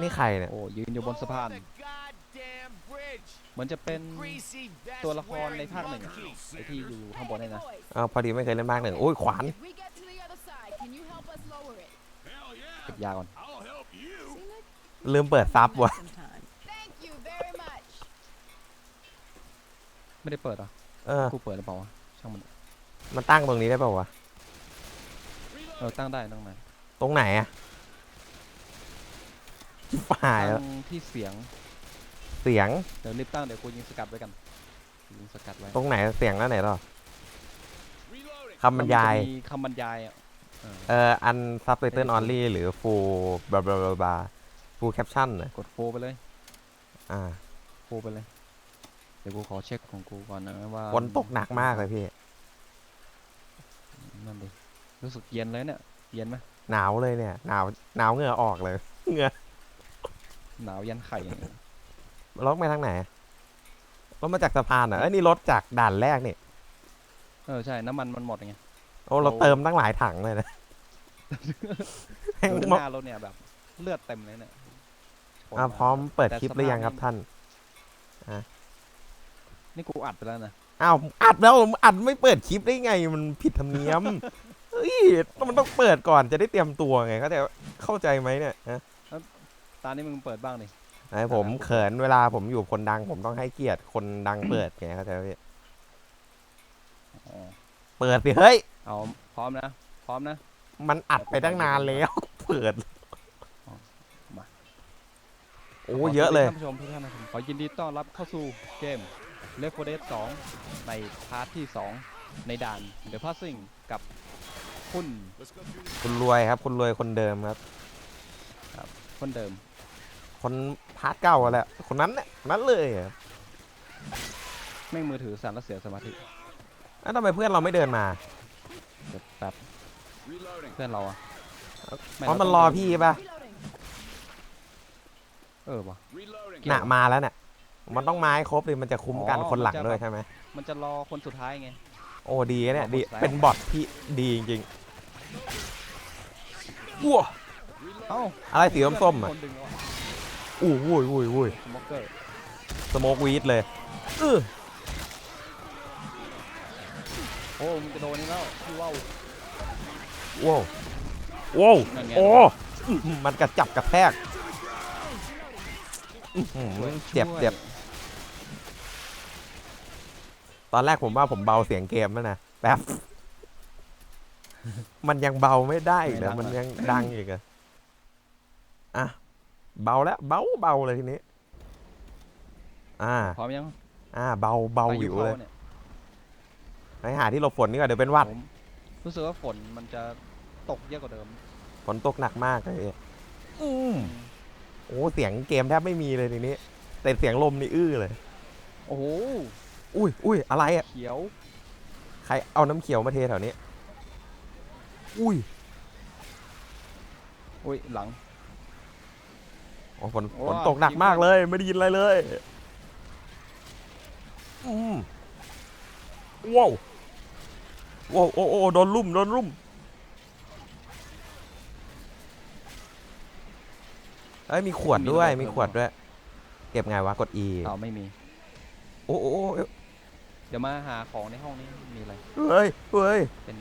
นี่ใครเนี่ยโอ้ยืนอยู่บนสะพาน เหมือนจะเป็นตัวละครในภาคหนึ่งอะไอที่อยู่ข้างบนเนี่ยนะเออพอดีไม่เคยเล่นมากหนึ่งโอ้ยขวาน If we get to the other side, can you help us lower it? เก็บยาก่อน Seem like ลืมเปิดซับว่ะ sometime. Thank you very much. ไม่ได้เปิดเหรอะเออ กูเปิดหรือเปล่าวะช่างมันมันตั้งตรงนี้ได้เปล่าวะเออตั้งได้ตั้งได้ตรงไหนอะ ชิบหายแล้วตั้งที่เสียง เสียงเดี๋ยวรีบตั้งเดี๋ยวกูยิงสกัดไว้กันยิงสกัดไว้ตรงไหนเสียงแล้วไหนหรอคำบรรยายแล้วมันจะมีคำบรรยายอะเออเอ่ออันซับไตเติลออนลี่หรือฟูบลาบลาบลาบลาฟูแคปชั่นนะกดโฟไปเลย อ่าโฟไปเลย เดี๋ยวกูขอเช็คของกูก่อนนะว่าฝนตกหนักมากเลยพี่นั่นดิรู้สึกเย็นเลยเนี่ย เย็นไหมหนาวเลยเนี่ย หนาวหนาวเหงื่อออกเลยเหงื่อ หนาวยันไข่รถมาทางไหนรถมาจากสะพานเหรอะเอ้ยนี่รถจากด่านแรกนี่เออใช่น้ำมันมันหมดไงโอ้เราโอ้เติมตั้งหลายถังเลยนะแม่งดูหมดหน้ารถเนี่ยแบบเลือดเต็มเลยเนี่ยชนอะพร้อมเปิดแต่คลิปหรือยังสภาพครับท่านนี่กูอัดไปแล้วนะอ้าวอัดแล้วอัดไม่เปิดคลิปได้ไงมันผิดธรรมเนียมเฮ้ยมันต้องเปิดก่อนจะได้เตรียมตัวไงเข้าใจเข้าใจไหมเนี่ยฮะ ตอนนี้มึงเปิดบ้างดิ ไอ้ผมเขินเวลาผมอยู่คนดัง ผมต้องให้เกียรติคนดังเปิดไงเข้าใจไหมพี่อ๋อ เปิดสิเฮ้ย เอาพร้อมนะ พร้อมนะ มันอัดไปตั้งนานแล้ว เปิดอ๋อมา โอ้เยอะเลยท่านผู้ชมทุกท่านนะครับขอยินดีต้อนรับเข้าสู่เกม Left 4 Dead 2 ในพาร์ทที่ 2 ในด่าน The Passing กับคุณคุณรวยครับ คุณรวยคนเดิมครับคนเดิม คนพาร์ทเก่าอะแหละคนนั้นเนี่ยคนนั้นเลยอะแม่งมือถือสั่นแล้วเสียสมาธิแล้วทำไมเพื่อนเราไม่เดินมาเดี๋ยวแป๊บเพื่อนเราอะไม่เพราะมันต้งรอดิพี่ปะ Reloading. เออวะหนะมาแล้วเนี่ยมันต้องไม้ครบเลยมันจะคุ้มกันอ๋อคนหลังมันจะด้วยแบบใช่ไหมมันจะรอคนสุดท้ายไงโอ้ดีนะเนี่ยดีบอทซ้ายเป็นบอทที่ดีจริงๆว้าเอ้าอะไรสีส้มๆอะคนดึงแล้ว อะอู้วุ้ยวุ้ยวุ้ยสโมกเกอร์สโมกวีดเลยเออโอ้มึงจะโดนนี่แล้วพี่ว่าวว้าวว้าวนั่นไงโอ้อื้อหือมันกระจับกระแทกอื้อหือเจ็บเจ็บตอนแรกผมว่าผมเบาเสียงเกมแล้วนะแป๊บมันยังเบาไม่ได้อีกนะมันยังดังอีกอะอะ เบาแล้วเบาเบาเลยทีนี้ อ่า พร้อมยังอ่า เบาเบาพหวิวข้เลยนี่ไปหาที่หลบฝนนี่ก่อนเดี๋ยวเป็นหวัด ผมรู้สึกว่าฝนมันจะตกเยอะกว่าเดิมฝนตกหนักมากเลยอืมโอ้เสียงเกมแทบไม่มีเลยทีนี้ แต่เสียงลมนี่อื้อเลย โอ้โหอุ้ยอุ้ยอะไรอะ เขียวใครเอาน้ำเขียวมาเทแถวนี้ อุ้ย อุ้ยหลัง โอ้ฝนโอ้ฝนตกหนักมากเลย ไม่ได้ยินอะไรเลยอืมว้าวว้าวโอ้โอ้โดนลุ่มโดนลุ่มเอ้ยมีขวดด้วยมีขวดด้วย เก็บไงวะกด E อ้าวไม่มี โอ้โอ้โอ้เดี๋ยวมาหาของในห้องนี้มีอะไร เฮ้ยเฮ้ยเป็น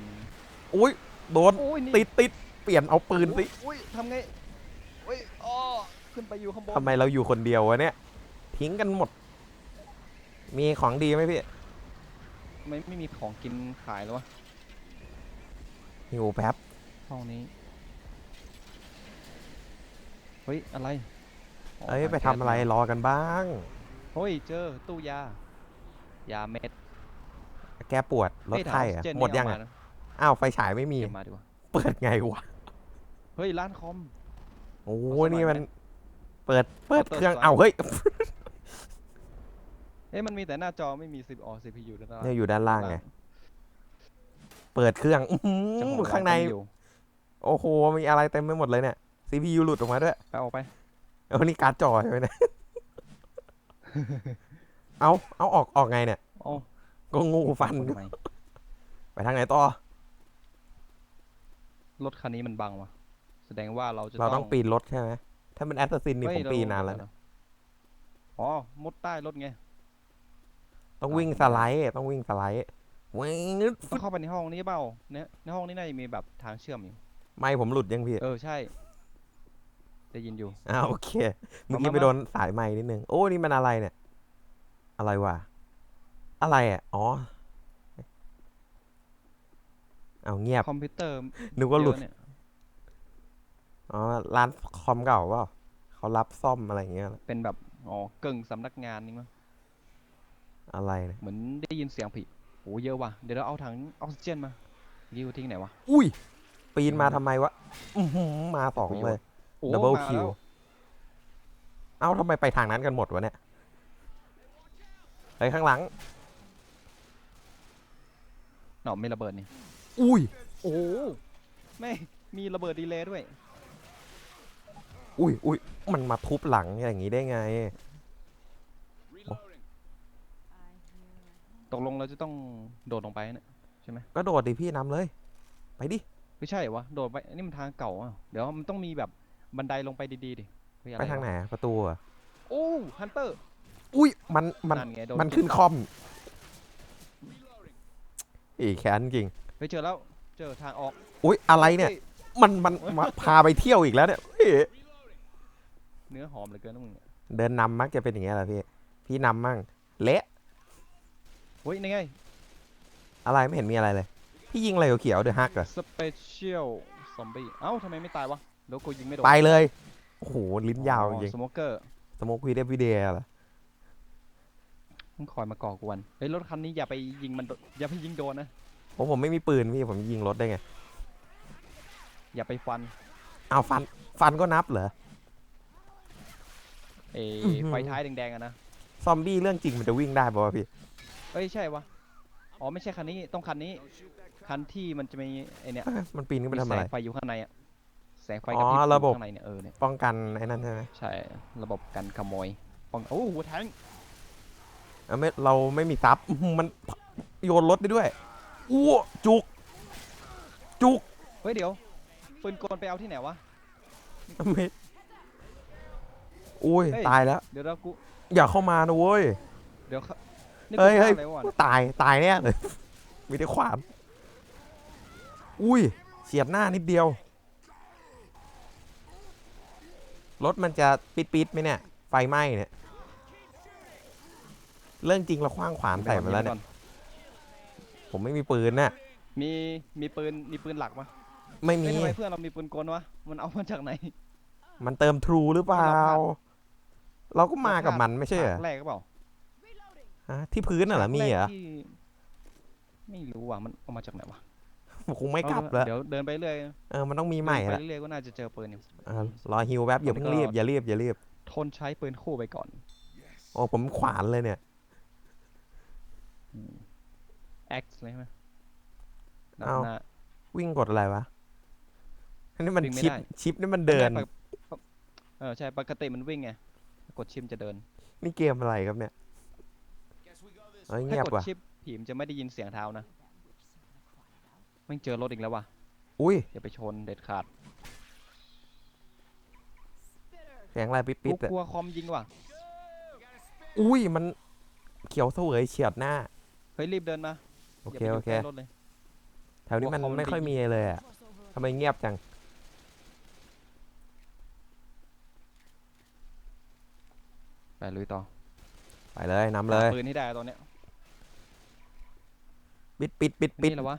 อุ้ยโดนโอ้ยนี่ติดติดเปลี่ยนเอาปืนสิ อุ้ยทำไงอุ้ยอ๋อ ขึ้นไปอยู่ข้างบนทำไมเราอยู่คนเดียววะเนี่ย ทิ้งกันหมด มีของดีไหมพี่ไม่ไม่มีของกินขายแล้ววะหิวแป๊บห้องนี้ เฮ้ย อะไรอ๋อเอ้ยหาไปทำอะไรแก๊สรอกันบ้าง เฮ้ย เจอตู้ยา ยาเม็ด แก้ปวดลดเฮ้ยไข้ถาอะเจนหมดนี่ยังเอาอะมานะอ้าวไฟฉายไม่มีเก็บมาดีกว่าเปิดไงวะ เฮ้ยร้านคอม โอ้เอาสักหน่อยนี่มันไหม เปิดเปิดเอาเปิดเครื่องก่อนเอาเฮ้ยเอ้ยมันมีแต่หน้าจอไม่มี10อ๋อ CPU ด้านล่างเนี่ยอยู่ด้านล่างไง เปิดเครื่องอื้อหืเจ้อของร้ข้างในก็ไม่อยู่โอ้โห มีอะไรเต็มไปหมดเลยเนี่ย CPU หลุดออกมาด้วย ไปเอาไป เอานี่การ์ดจอใช่ไหมเนี่ย เอาเอาออกออกไงเนี่ยเอาก็งูฟันทำไมไปทางไหนต่อ รถคันนี้มันบังวะแสดงว่าเราจะเราต้องปีนรถใช่ไหม ถ้าเป็นแอสซัสซินนี่เฮ้ผยมเราปีนานแล้วนะ อ๋อ มุดใต้รถไง ต้องวิ่งสไลด์ต้องวิ่งสไลด์วิ่งนึดต้องเข้าไปในห้องนี้เปล่าเนี่ยในห้องนี้น่าจะมีแบบทางเชื่อมอยู่ ไม่ผมหลุดยังพี่เออ ใช่ ได้ยินอยู่ อ่าโอเคเมื่อเอากี้มาไปโดนสายไม้นิดนึง โอ้นี่มันอะไรเนี่ย อะไรวะอะไรอะอ๋อเอาเงียบคอมพิวเตอร์นึกว่าหลุด เยอะเนี่ย อ๋อ ร้านคอมเก่าเปล่าเขารับซ่อมอะไรอย่างเงี้ยเป็นแบบอ๋อกึ่งสำนักงานนี่มั้งอะไรเนี่ยเหมือนได้ยินเสียงผีโอ้เยอะว่ะเดี๋ยวเราเอาถังออกซิเจนมายิวทิ้งไหนวะ อุ้ย ปีนมาทำไมวะอือหือมาสองเลย โอ้ Double มา kill แล้วเอ้าทำไมไปทางนั้นกันหมดวะเนี่ยเฮ้ยข้างหลัง หนอมไม่ระเบิดนี่ อุ้ย โอ้ไม่มีระเบิดดีเลย์ด้วย อุ้ยอุ้ยมันมาทุบหลังอย่างนี้ได้ไง ตกลงเราจะต้องโดดลงไปเนี่ยก็โดดดิพี่นำเลย ไปดิ ไม่ใช่เหรอวะโดดไปนี่มันทางเก่าอะเดี๋ยวมันต้องมีแบบบันไดลงไปดีๆดิเฮ้ยอะไปรทางวะไหนอะประตูอะโอ้ฮันเตอร์อุ้ยมันมันนั่นไงโดนมันขึ้นคอม อีแค้นจริง เฮ้ยเจอแล้วเจอทางออกอุ้ยอะไรเนี่ย ฮ้มันมันมาพาไปเที่ยวอีกแล้วเนี่ยเฮ้ย เนื้อหอมเหลือเกินนะมึงเนี่ยเดินนำมักจะเป็นอย่างเงี้ยแหละพี่ พี่นำมั่งเละเฮ้ยนี่ไง อะไรไม่เห็นมีอะไรเลย พี่ยิงอะไรเขียวเดือฮักเหรอ สเปเชียลซอมบี้ เอ้าทำไมไม่ตายวะเดี๋ยวกูยิงไม่โดนไปเลย โอ้โห ลิ้นยาวจริงสโมเกอร์ สโมกวีเดวีเดียเหรอต้องคอยมาก่อกวน เฮ้ยรถคันนี้อย่าไปยิงมันโดอย่าไปยิงโดนนะ ผมผมไม่มีปืนพี่ผมยิงรถได้ไง อย่าไปฟันเอาฟัน ฟันก็นับเหรอ เออื้อหือ ไฟท้ายแดงๆอะนะซอมบี้เรื่องจริงมันจะวิ่งได้ป่าวะพี่ เอ้ยใช่วะอ๋อไม่ใช่คันนี้ต้องคันนี้ คันที่มันจะมีไอเนี่ยเอ้ยมันปีนขึ้นไปมีทำแสอะไร งไฟอยู่ข้างในอะแสงไฟอ๋กอระพริบอยู่ระบบข้างในเนี่ยเออเนี่ยป้องกันไอ้นั่นใช่ไหมใช่ระบบกันขโมยป้องโอ้โหแทงเอาไม่เราไม่มีซับอื้อหือมันโยนรถได้ด้วยอ้วจุก จุกเฮ้ยเดี๋ยวปืนกลไปเอาที่ไหนวะไม่ อุ้ยเฮ้ย ตายแล้ว เดี๋ยวเรากูอย่าเข้ามานะเว้ย เดี๋ยวเขานี่เฮ้กูยเฮ้ย ฆ่าอะไรวะตายตายแน่เลย มีแต่ขวานอุ้ยเฉียดหน้านิดเดียว รถมันจะปิดปิดๆไหมเนี่ย ไฟไหม้เนี่ย เรื่องจริงเราคว้างขวานใส่มาแล้วเนี่ย ผมไม่มีปืนน่ะ มีมีปืนมีปืนหลักปะไม่เฮ้มียทำไมเพื่อนเรามีปืนกลวะมันเอามาจากไหน มันเติมทรูหรือเปล่า เราก็มากับมันไม่ใช่เหรอฉากแรกก็เปล่า Reloading. ฮะที่พื้นน่ะเหรอมีเหรอ ฉากแกที่ไม่รู้ว่ะมันเอามาจากไหนวะคงไม่กลับแล้ว เดี๋ยวเดินไปเรื่อยเออ มันต้องมีใหม่เดินแหละไปเรื่อยก็น่าจะเจอปืนอยู่ เออรอฮิวแป๊บอย่าเพิ่งรีบอย่ารีบอย่ารีบ ทนใช้ปืนคู่ไปก่อน โอ้ผมขวานเลยเนี่ย X เลยใช่ไหมนับเอา หน้าวิ่งกดอะไรวะอันนี้มันวิ่งไม่ชิปได้ ชิปนี่มันเดินไม่ปกเออใช่ปกติมันวิ่งไง กดชิมจะเดินนี่เกมอะไรครับเนี่ยเอ้ยถ้าเงียบกดว่ะ ชิปผีมนจะไม่ได้ยินเสียงเท้านะไม่งเจอรถอีกแล้วว่ะอุ้ย อย่าไปชนเด็ดขาด Spitter. เสียงอะไรปิดกูปิดๆอะกลัวคอมยิงว่ะอุ้ย มันเขียวเสวยเฉียดหน้า เฮ้ยรีบเดินมาโอเค ย่าโอไปเคยู่ใกล้รถเลย แถวนี้มันกลัวคอมมันไม่ค่อยดีมีเลยอะ Crossover. ทำไมเงียบจัง ไปลุยต่อไปเลยนำเลยหาปืนให้ได้ตอนเนี้ยปิดปิดปิดปิดนี่เหรอวะ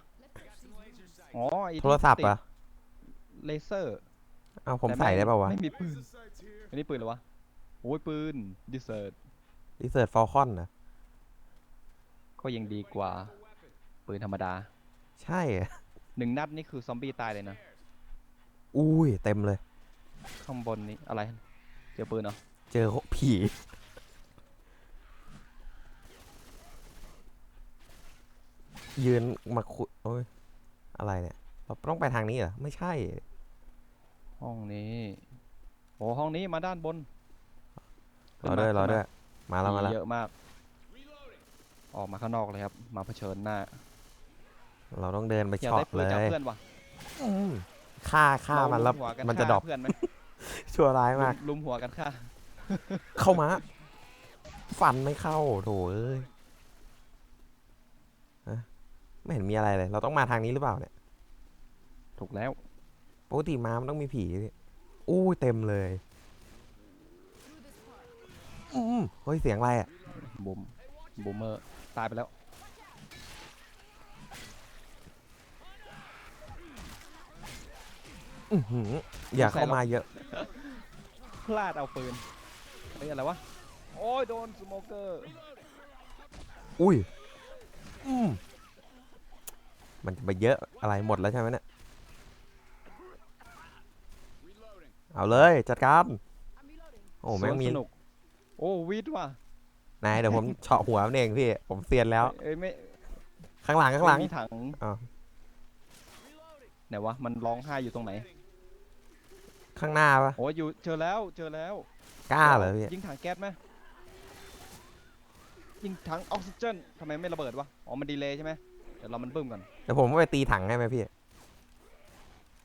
อ๋อไอ้ที่โทรศัพท์อะติดเลเซอร์เอาผมแต่ใส่ได้ป่าวะไม่มีปืนอันนี้ปืนเหรอวะโอ้ยปืนดิเซอร์ดิเซิร์ตฟอลคอนนะก็ยังดีกว่า ปืนธรรมดาใช่อะหนึ่งนัดนี่คือซอมบี้ตายเลยนะ อุ้ยเต็มเลย ข้างบนนี้อะไร เจอปืนเหรอเจอผี ยืนมาคุยโอ้ยอะไรเนี่ยเราต้องไปทางนี้เหรอ ไม่ใช่ ห้องนี้โอ้ห้องนี้มาด้านบนรอด้วยขึ้นรมาอด้วยมาแล้วมาแล้วเยอะมาก ออกมาข้างนอกเลยครับ มาเผชิญหน้า เราต้องเดินไปอยากช็อได้ตปืเลนจากยเพื่อนว่ะอืมฆ่าฆ่ามันแล้วเรหักัมันจะฆ่าดรอปเพื่อนไหมชั่วร้ายมากลุมหัวกันค่ะเข้ามา ฟันไม่เข้าโถเอ้ยฮะ ไม่เห็นมีอะไรเลย เราต้องมาทางนี้หรือเปล่าเนี่ย ถูกแล้ว ปกติมามันต้องมีผีพี่อู้ยเต็มเลย Through this part. อืมเฮ้ย เสียงอะไรอะ บุมบูมเมอร์ตายไปแล้ว อื้อหืออย่าเข้ามาเยอะ พลาดเอาปืนเฮ้ยอะไรวะ โอ้ยโดนสโมเกอร์ อุ้ย อืม มันจะไปเยอะอะไรหมดแล้วใช่ไหมเนี่ย เอาเลยจัดการ I'm reloading. โอ้แม่งมีสนุก โอ้วิทย์ว่ะนายเดี๋ยวผมเฉาะหัวมันเองพี่ ผมเซียนแล้ว เอ้ยไม่ข้างหลังข้างหลังมีถังอ้าวไหนวะมันร้องไห้อยู่ตรงไหน ข้างหน้าปะโอ้ยอยู่เจอแล้วเจอแล้วกล้าเหรอพี่ยิงถังแก๊สไหมยิงถังออกซิเจนทำไมไม่ระเบิดวะอ๋อมันดีเลย์ใช่ไหม เดี๋ยวเรามันบึ้มก่อน เดี๋ยวผมไปตีถังให้ไหมพี่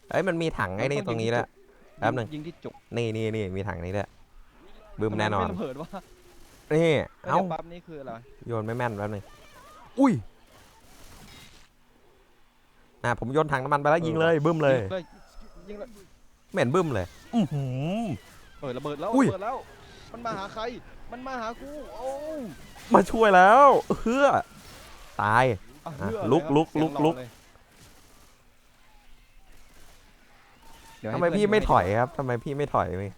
เอ้ยมันมีถังไอ้นี่ตรงนี้แล้วแป๊บหนึ่งยิงที่จุกนี่นี่นี่มีถังนี้ด้วยบึมแน่นอนทำไมไม่ระเบิดวะนี่เอ้าเอ้าปั๊บนี่คืออะไรโยนไม่แม่นแป๊บนึงอุ้ยอะผมโยนถังน้ำมันไปแล้วยิงเลยบึ้มเลยงเลยยิงเลยไม่เห็นบึ้มเลยอือหือเปิดระเบิดแล้วอุ้ยระเบิดแล้ว มันมาหาใคร มันมาหากูโอ้มาช่วยแล้วเฮือตาย อะอะเลือดลุกเยครับลุกเสียงลุกหอลุกเยเดี๋ยวทำให้ไมเพื่อนพี่ดูไม่ให้ถอยครับทำไมพี่ไม่ถอยพี่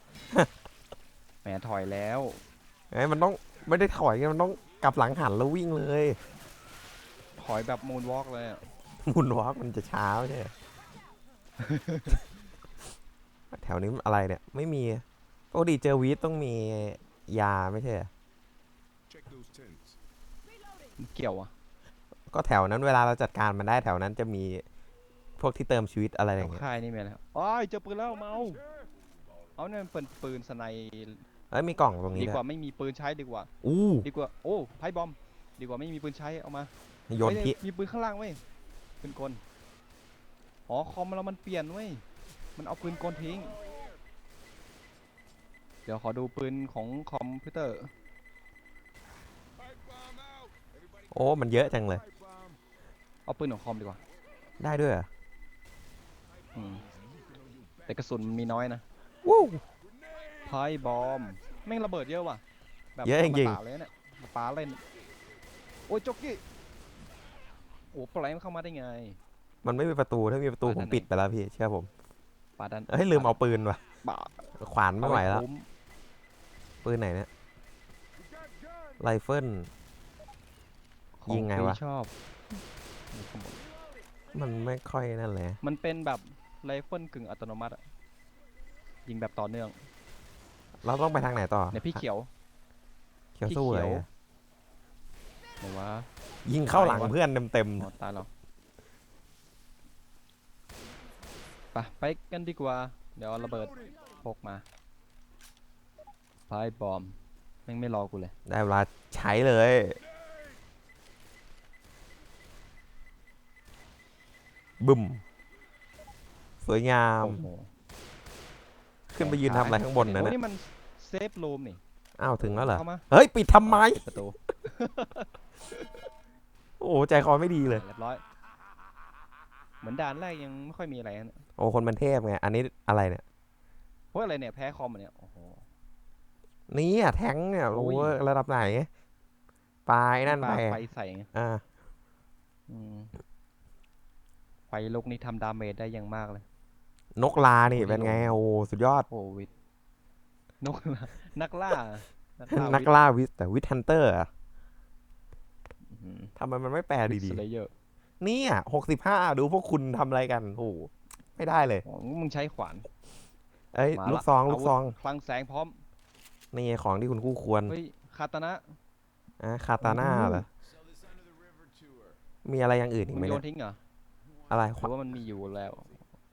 แหมถอยแล้ว ไอ้มันต้องไม่ได้ถอยไงมันต้องกลับหลังหันแล้ววิ่งเลยถอยแบบมูนวอล์กเลยอะมุนวอล์กมันจะช้าไม่ใช่เหรอแถวนี้มันอะไรเนี่ย ไม่มีปกติเจอวีดต้องมียาไม่ใช่เหรอ Check those tents. Reloading. มันเกี่ยวอะ ก็แถวนั้นเวลาเราจัดการมันได้แถวนั้นจะมีพวกที่เติมชีวิตอะไรอย่างเงี้ยค่ายนี่มีอะไรอ๋อยเจอปืนแล้วเมาเอาเนี่ยมันเป็นปืนสไนเอ้ยมีกล่องตรงนี้ดีด้กวว่ายไม่มีปืนใช้ดีกว่า อู้ดีกว่าโอ้ไพ่บอม ดีกว่าไม่มีปืนใช้เอามาโยนเอ้พิมีปืนข้างล่างเว้ยปืนกลอ๋อคอมเรามันเปลี่ยนเว้ยมันเอาปืนกลทิ้ง เดี๋ยวขอดูปืนของคอมพิวเตอร์ Pipe bomb out. Everybody โอ้มันเยอะจังเลย pipe bomb. เอาปืนของคอมดีกว่าได้ด้วยเหรออืมแต่กระสุนมันมีน้อยนะวู้ ไพ่บอมแม่งระเบิดเยอะว่ะ แบบเยอะจริงๆามาปาเลยเนี่ยมาปาเล่นโอ้ยจ็อกกี้โอ้ปล่อยมันเข้ามาได้ไง มันไม่มีประตูถ้ามีประตูอ่าผมด้านไหนปิดไปแล้วพี่เชื่อผมปาดันเฮ้ยลืมเอาปืนว่ะปาขวานไม่ไหวแล้ว เอาปคุ้ปืนไหนเนี่ย We got guns. ไรเฟิล ของยิงไงวะ ที่ชอบนี่ข้างบน มันไม่ค่อยนั่นเลยมันเป็นแบบไรเฟิลกึ่งอัตโนมัติอะยิงแบบต่อเนื่องเราต้องไปทางไหนต่อเนี่ยพี่เขียว เขียวพี่สู้เลยเขียวอะไหนวะ ยิงเข้าหลังไปวะเพื่อนเต็มหมดตายแล้วไปไปกันดีกว่า เดี๋ยวเอาระเบิดพกมาไพ่บอมแม่งไม่รอกูเลย ๆ ได้เวลาใช้เลย บึ้ม สวยงามโอ้โหขึ้นไปยืนทำอะไรข้างบนนะโอ้เนี่ยนี่มันเซฟรูมนี่ อ้าว ถึงแล้วเหรอ เข้ามา เฮ้ย ปิดทำไม ประตูโอ้โหใจคอไม่ดีเลย เรียบร้อย เหมือนด่านแรกยังไม่ค่อยมีอะไรนะโอ้คนมันเทพไง อันนี้อะไรเนี่ย เพราะอะไรเนี่ยแพ้คอมอะเนี่ยโอ้โห นี่อะแทงค์เนี่ยอุ้โอ้ยระดับไหนปลายนั่นปาไปไฟใส่ไงอ่าอืม ไฟลุกนี่ทำดาเมจได้อย่างมากเลย นกลานี่โอ้ยเป็นไงโอ้โอ้สุดยอด โอ้วิทนกล่านักล่านักล่า นักล่าวิทแต่วิทฮันเตอร์อะอืมทำไมมันไม่แปลดีสเลเยอร์ๆเนี่ยหกสิบห้าดูพวกคุณทำอะไรกันโอ้โหไม่ได้เลยอ๋อมึงใช้ขวาน เอ้ยมาลูละกซองลูกาวุธซองคลังแสงพร้อมนี่ไงของที่คุณคู่ควรเฮ้ยคาตานะอะคาตาน่าโอ้โหเหรอมีอะไรอย่างอื่นอีกมึไหมงโยเนี่ยนทิ้งเหรอ อะไรหรือว่ามันมีอยู่แล้ว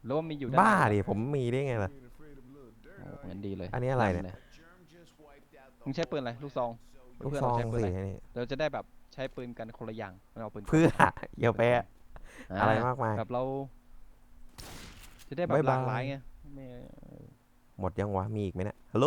หรือว่ามีอยู่ด้นบ้าหน้ดิผมมีได้ไงล่ะ Ain't afraid of a little dirt. โอ้งั้นดีเลยอันนี้อะไรเนี่ยลมึงใช้ปืนอะไรลูกซองลูกเพื่อนซเราองใช้ปืนสิอะไรนี่เราจะได้แบบใช้ปืนกันคนละอย่างไม่เอาปืนเพื่ออย่าแปะอะไรมากมายแบบเรา จะได้แบบบ๊ายหบายลากหลายไงไม่หมดยังวะมีอีกไหมเนะี่ยฮัลโหล